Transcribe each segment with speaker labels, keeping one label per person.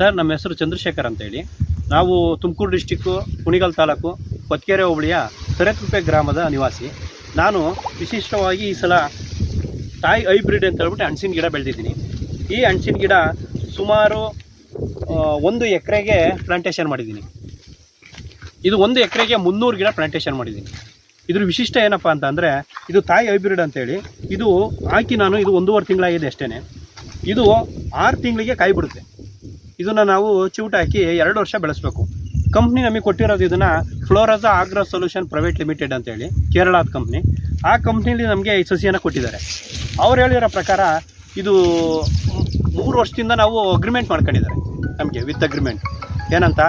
Speaker 1: Sir, ನಮ್ಮ ಹೆಸರು ಚಂದ್ರಶೇಖರ್ ಅಂತೇಳಿ. ನಾವು ತುಮಕೂರು ಡಿಸ್ಟಿಕ್ಕು ಕುಣಿಗಲ್ ತಾಲೂಕು, ಕೊತ್ಕೆರೆ ಹೋಬಳಿಯ ತರೆಕುಪ್ಪೆ ಗ್ರಾಮದ ನಿವಾಸಿ. ನಾನು ವಿಶಿಷ್ಟವಾಗಿ ಈ ಸಲ ತಾಯಿ ಹೈಬ್ರಿಡ್ ಅಂತ ಹೇಳ್ಬಿಟ್ಟು ಹಣ್ಸಿನ ಗಿಡ ಬೆಳೆದಿದ್ದೀನಿ. ಈ ಹಣ್ಸಿನ ಗಿಡ ಸುಮಾರು ಒಂದು ಎಕರೆಗೆ ಪ್ಲಾಂಟೇಷನ್ ಮಾಡಿದ್ದೀನಿ. ಇದು ಒಂದು ಎಕರೆಗೆ ಮುನ್ನೂರು ಗಿಡ ಪ್ಲಾಂಟೇಷನ್ ಮಾಡಿದ್ದೀನಿ. ಇದ್ರ ವಿಶಿಷ್ಟ ಏನಪ್ಪ ಅಂತ ಅಂದರೆ ಇದು ತಾಯಿ ಹೈಬ್ರಿಡ್ ಅಂತೇಳಿ. ಇದು ಹಾಕಿ ನಾನು ಇದು ಒಂದೂವರೆ ತಿಂಗಳಾಗಿದೆ ಅಷ್ಟೇ ಇದು ಆರು ತಿಂಗಳಿಗೆ ಕಾಯಿ ಬಿಡುತ್ತೆ ಇದನ್ನು ನಾವು ಚಿವುಟ ಹಾಕಿ ಎರಡು ವರ್ಷ ಬೆಳೆಸಬೇಕು. ಕಂಪ್ನಿ ನಮಗೆ ಕೊಟ್ಟಿರೋದು ಇದನ್ನು ಫ್ಲೋರಜಾ ಆಗ್ರೋ ಸೊಲ್ಯೂಷನ್ ಪ್ರೈವೇಟ್ ಲಿಮಿಟೆಡ್ ಅಂತೇಳಿ ಕೇರಳದ ಕಂಪ್ನಿ ಆ ಕಂಪ್ನಿಲಿ ನಮಗೆ ಈ ಸಸಿಯನ್ನು ಕೊಟ್ಟಿದ್ದಾರೆ. ಅವ್ರು ಹೇಳಿರೋ ಪ್ರಕಾರ ಇದು ಮೂರು ವರ್ಷದಿಂದ ನಾವು ಅಗ್ರಿಮೆಂಟ್ ಮಾಡ್ಕೊಂಡಿದ್ದಾರೆ ನಮಗೆ ವಿತ್ ಅಗ್ರಿಮೆಂಟ್ ಏನಂತ?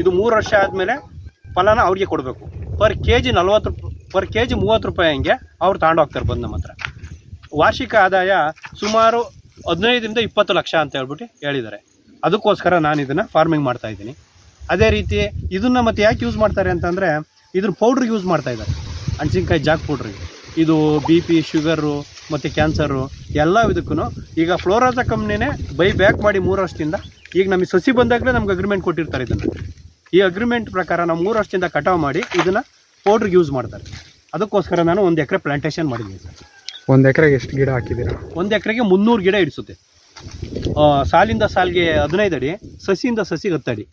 Speaker 1: ಇದು ಮೂರು ವರ್ಷ ಆದಮೇಲೆ ಫಲನ ಅವ್ರಿಗೆ ಕೊಡಬೇಕು. ಪರ್ ಕೆ ಜಿ ನಲ್ವತ್ತು ಪರ್ ಕೆ ಜಿ ಮೂವತ್ತು ರೂಪಾಯಿ ಹಂಗೆ ಅವ್ರು ತಗೊಂಡು ಹೋಗ್ತಾರೆ ಬಂದು ನಮ್ಮ ಹತ್ರ. ವಾರ್ಷಿಕ ಆದಾಯ ಸುಮಾರು ಹದಿನೈದರಿಂದ ಇಪ್ಪತ್ತು ಲಕ್ಷ ಅಂತ ಹೇಳ್ಬಿಟ್ಟು ಹೇಳಿದ್ದಾರೆ. ಅದಕ್ಕೋಸ್ಕರ ನಾನು ಇದನ್ನು ಫಾರ್ಮಿಂಗ್ ಮಾಡ್ತಾ ಇದ್ದೀನಿ. ಅದೇ ರೀತಿ ಇದನ್ನು ಮತ್ತೆ ಯಾಕೆ ಯೂಸ್ ಮಾಡ್ತಾರೆ ಅಂತಂದರೆ ಇದ್ರ ಪೌಡ್ರ್ ಯೂಸ್ ಮಾಡ್ತಾ ಇದ್ದಾರೆ. ಹಣ್ಸಿನ್ಕಾಯಿ ಜಾಕ್ ಪೌಡ್ರಿಗೆ ಇದು ಬಿ ಪಿ ಶುಗರು ಮತ್ತು ಕ್ಯಾನ್ಸರು ಎಲ್ಲ ಇದಕ್ಕೂ ಈಗ ಫ್ಲೋರಾಜಾ ಕಂಪ್ನಿನೇ ಬೈ ಬ್ಯಾಕ್ ಮಾಡಿ ಮೂರು ವರ್ಷದಿಂದ ಈಗ ನಮಗೆ ಸಸಿ ಬಂದಾಗಲೇ ನಮ್ಗೆ ಅಗ್ರಿಮೆಂಟ್ ಕೊಟ್ಟಿರ್ತಾರೆ ಇದನ್ನು. ಈ ಅಗ್ರಿಮೆಂಟ್ ಪ್ರಕಾರ ನಾವು ಮೂರು ವರ್ಷದಿಂದ ಕಟಾವು ಮಾಡಿ ಇದನ್ನು ಪೌಡ್ರಿಗೆ ಯೂಸ್ ಮಾಡ್ತಾರೆ. ಅದಕ್ಕೋಸ್ಕರ ನಾನು ಒಂದು ಎಕರೆ ಪ್ಲಾಂಟೇಶನ್ ಮಾಡಿದ್ದೀನಿ ಸರ್.
Speaker 2: ಒಂದು ಎಕರೆಗೆ ಎಷ್ಟು ಗಿಡ ಹಾಕಿದ್ದೀರಾ?
Speaker 1: ಒಂದು ಎಕರೆಗೆ ಮುನ್ನೂರು ಗಿಡ ಇಡಿಸುತ್ತೆ. ಸಾಲಿಂದ ಸಾಲಿಗೆ ಹದಿನೈದು ಅಡಿ ಸಸಿಯಿಂದ ಸಸಿಗೆ ಹತ್ತು ಅಡಿ.